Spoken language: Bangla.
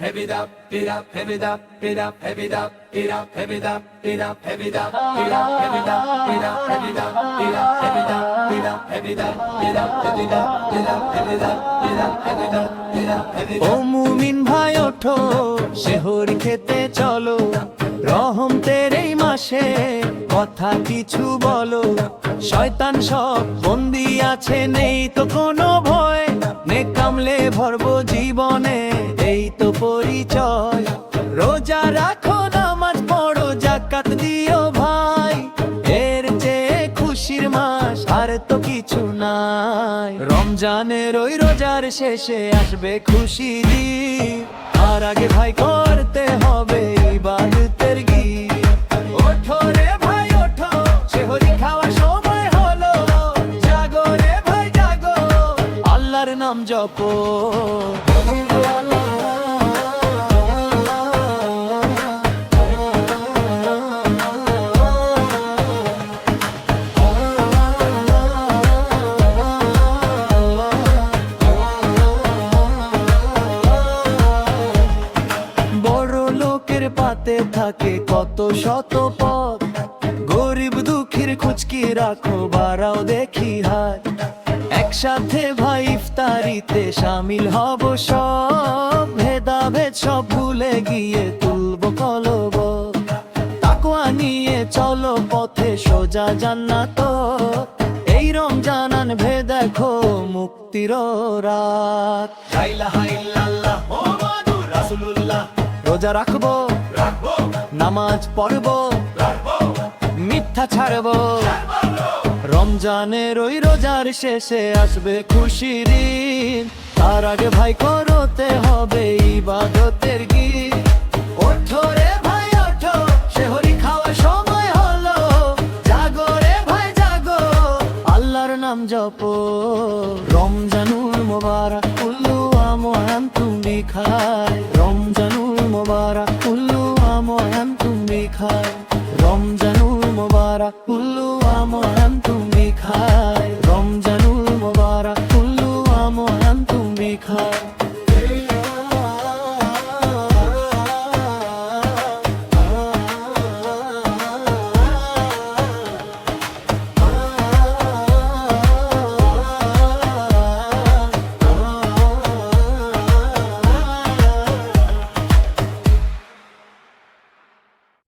Heavy it up, it up, heavy it up, it up, heavy it up, it up, heavy it up, it up, heavy it up, it up, heavy it up, it up, heavy it up, it up, heavy it up, it up, heavy it up, it up, heavy it up, it up, heavy it up, it up, heavy it up, it up, heavy it up. ও. মুমিন ভাই ওঠো শেহরি খেতে চলো রহম তেরেই মাসে কথা কিছু বলো শয়তান সব বন্দি আছে নেই তো কোনো রোজা রাখো নামাজ, পড়ো জাকাত দিও ভাই। এর চেয়ে খুশির মাস আর তো কিছু নাই। রমজানের ওই রোজার শেষে আসবে খুশি দিন। আর আগে ভাই করতে হবে ইবাদতের গীত। সময় হলো। জাগো রে ভাই, জাগো নাম জপো। পাতে থাকে কত শত পথ। গরিব দুঃখীর খুচকি রাখো, বাড়াও দেখি হাত একসাথে ভাই ইফতারিতে সামিল হব সব। ভেদাভেদ সব ভুলে গিয়ে তুলব কলব। তাকুয়া নিয়ে চলো পথে, সোজা জান্নাত। এই রমজান আনবে দেখো মুক্তির রাত। হাইলা হাইলাল্লাহ মুহাম্মাদুর রাসূলুল্লাহ। রোজা রাখব নামাজ পড়ব মিথ্যা ছাড়ব। রমজানের ওই রোজার শেষে আসবে খুশির তার আগে ভাই করতে হবে ইবাদতের গীত। ওঠো রে ভাই ওঠো। সে হরি সময় হলো। জাগো রে ভাই জাগো। নাম জপো। রমজানুর মোবারক উল্লু আমহান তুমি খা খায়। রমজানুল মোবারক কুল্লু আমহান তুমি খায়। রমজানুল মোবারক কুল্লু আমহান তুমি খায়।